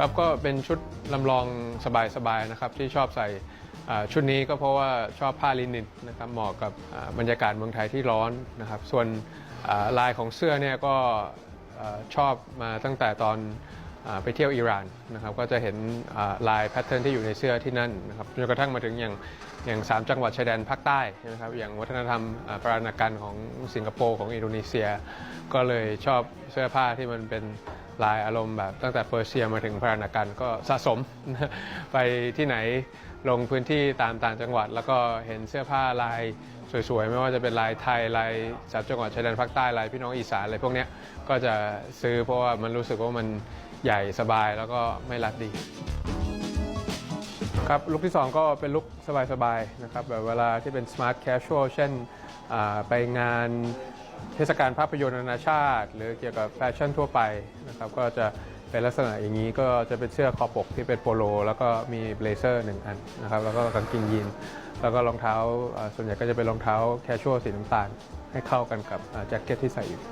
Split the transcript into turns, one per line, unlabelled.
ครับก็เป็นชุดลำลองสบายๆนะครับที่ชอบใส่ชุดนี้ก็เพราะว่าชอบผ้าลินินนะครับเหมาะกับบรรยากาศเมืองไทยที่ร้อนนะครับ ส่วนลายของเสื้อเนี่ยก็ชอบมาตั้งแต่ตอนอไปเที่ยวอิหร่านนะครับก็จะเห็นลายแพทเทิร์นที่อยู่ในเสื้อที่นั่นนะครับจนกระทั่งมาถึงอย่างอย่างสามจังหวัดชายแดนภาคใต้นะครับอย่างวัฒนธรรมปราณากันของสิงคโปร์ของอินโดนีเซีย ก็เลยชอบเสื้อผ้าที่มันเป็น ลายอารมณ์แบบตั้งแต่เปอร์เซียมาถึงพรานากันก็สะสม ไปที่ไหนลงพื้นที่ตามต่างจังหวัด แล้วก็เห็นเสื้อผ้าลายสวยๆ ไม่ว่าจะเป็นลายไทยลายจากจังหวัดชายแดนภาคใต้ลายพี่น้องอีสานอะไรพวกนี้ก็จะซื้อเพราะว่ามันรู้สึกว่ามันใหญ่สบายแล้วก็ไม่รัดดีครับลุคที่ 2 ก็เป็นลุคสบายๆนะครับแบบเวลาที่เป็น smart casual เช่นไปงาน เทศกาลภาพยนตร์นานาชาติ หรือเกี่ยวกับแฟชั่นทั่วไปนะครับก็จะเป็นลักษณะอย่างนี้ก็จะเป็นเสื้อคอปกที่เป็นโปโล แล้วก็มีเบลเซอร์หนึ่งอันนะครับแล้วก็กางเกงยีนแล้วก็รองเท้าส่วนใหญ่ก็จะเป็นรองเท้าแคชชวลสีน้ำตาลให้เข้ากันกับแจ็คเก็ตที่ใส่อยู่